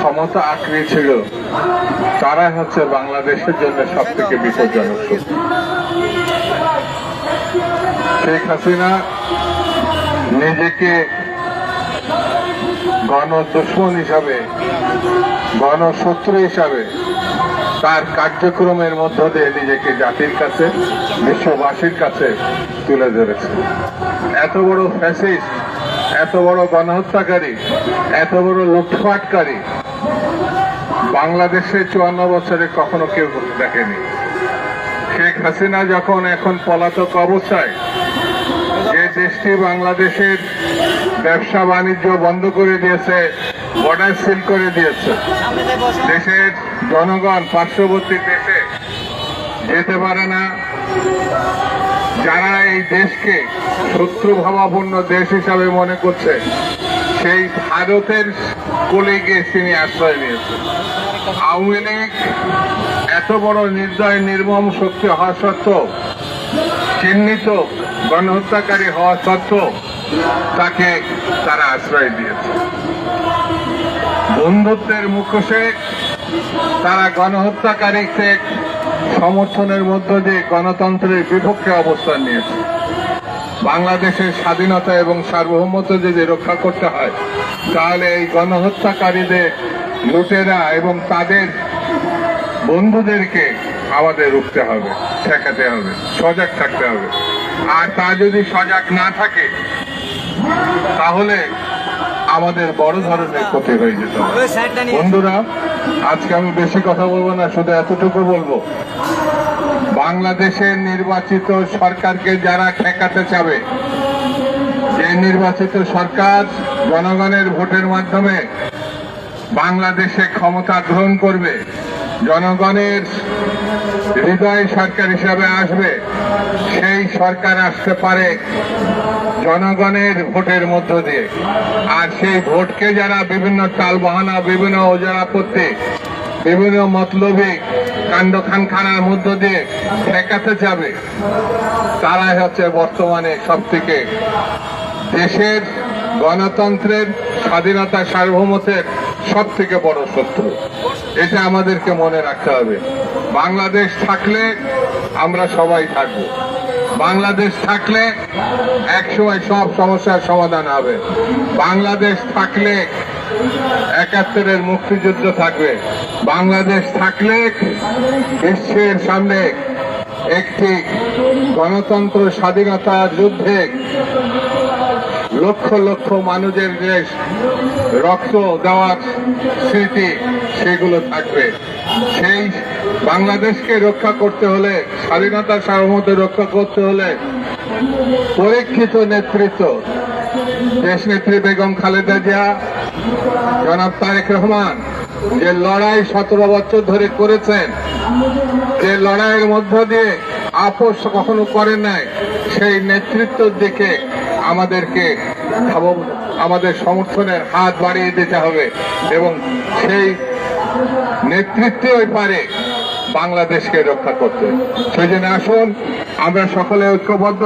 ক্ষমতা আঁকড়ে ছিল, তারাই হচ্ছে বাংলাদেশের জন্য সব থেকে বিপজ্জনক শেখ হাসিনা নিজেকে গণ দুশ্মন হিসাবে, গণশত্রু হিসাবে তার কার্যক্রমের মধ্য দিয়ে নিজেকে জাতির কাছে, বিশ্ববাসীর কাছে তুলে ধরেছে। এত বড় ফ্যাসিস্ট, এত বড় গণহত্যাকারী, এত বড় লুটপাটকারী বাংলাদেশে চুয়ান্ন বছরে কখনো কেউ দেখেনি। শেখ হাসিনা যখন এখন পলাতক অবস্থায়, যে দেশটি বাংলাদেশের ব্যবসা বাণিজ্য বন্ধ করে দিয়েছে বর্ডার সিল করে দিয়েছে, দেশের জনগণ পার্শ্ববর্তী দেশে যেতে পারে না, যারা এই দেশকে শত্রু ভাবাপন্ন দেশ হিসাবে মনে করছে সেই ভারতের কোলে গিয়ে তিনি আশ্রয় নিয়েছেন। আওয়ামী লীগ এত বড় নির্দয়, নির্মম শক্তি হওয়া সত্ত্বেও, চিহ্নিত, গণহত্যাকারী হওয়া সত্ত্বেও তাকে তারা আশ্রয় দিয়েছে। বন্ধুত্বের মুখোশে তারা গণহত্যাকারীকে সমর্থনের মধ্য দিয়ে গণতন্ত্রের বিপক্ষে অবস্থান নিয়েছে। বাংলাদেশের স্বাধীনতা এবং সার্বভৌমত্ব যদি রক্ষা করতে হয় তাহলে এই গণহত্যাকারীদের লুটেরা এবং তাদের বন্ধুদেরকে আমাদের রুখতে হবে ঠেকাতে হবে সজাগ থাকতে হবে। আর তা যদি সজাগ না থাকে তাহলে আমাদের বড় ধরনের ক্ষতি হয়ে যেত বন্ধুরা আজকে আমি বেশি কথা বলব না শুধু এতটুকু বলব। বাংলাদেশের নির্বাচিত সরকারকে যারা ঠেকাতে চাবে, যে নির্বাচিত সরকার জনগণের ভোটের মাধ্যমে বাংলাদেশে ক্ষমতা গ্রহণ করবে, জনগণের হৃদয় সরকার হিসাবে আসবে, সেই সরকার আসতে পারে জনগণের ভোটের মধ্য দিয়ে। আর সেই ভোটকে যারা বিভিন্ন টালবাহানা বিভিন্ন ওজরাপত্তি বিভিন্ন মতলবী কাণ্ড খানখানার মধ্য দিয়ে ঠেকাতে যাবে। তারাই হচ্ছে বর্তমানে সব থেকে দেশের গণতন্ত্রের স্বাধীনতা সার্বভৌমত্বের সব থেকে বড় শত্রু। এটা আমাদেরকে মনে রাখতে হবে। বাংলাদেশ থাকলে আমরা সবাই থাকব। বাংলাদেশ থাকলে একসময় সব সমস্যার সমাধান হবে। বাংলাদেশ থাকলে একাত্তরের মুক্তিযুদ্ধ থাকবে। বাংলাদেশ থাকলে বিশ্বের সামনে একটি গণতন্ত্র স্বাধীনতা যুদ্ধে লক্ষ লক্ষ মানুষের যে রক্ত দেওয়ার স্মৃতি, সেগুলো থাকবে। সেই বাংলাদেশকে রক্ষা করতে হলে, স্বাধীনতা সার্বভৌমত্ব রক্ষা করতে হলে পরীক্ষিত নেতৃত্ব দেশ নেত্রী বেগম খালেদা জিয়া, জনাব তারেক রহমান, যে লড়াই সতেরো বছর ধরে করেছেন, যে লড়াইয়ের মধ্য দিয়ে আপোষ কখনো করেন নাই, সেই নেতৃত্বের দিকে আমাদেরকে আমাদের সমর্থনের হাত বাড়িয়ে দিতে হবে এবং সেই নেতৃত্বই পারে বাংলাদেশকে রক্ষা করতে। সেই জন্য আসুন, আমরা সকলে ঐক্যবদ্ধ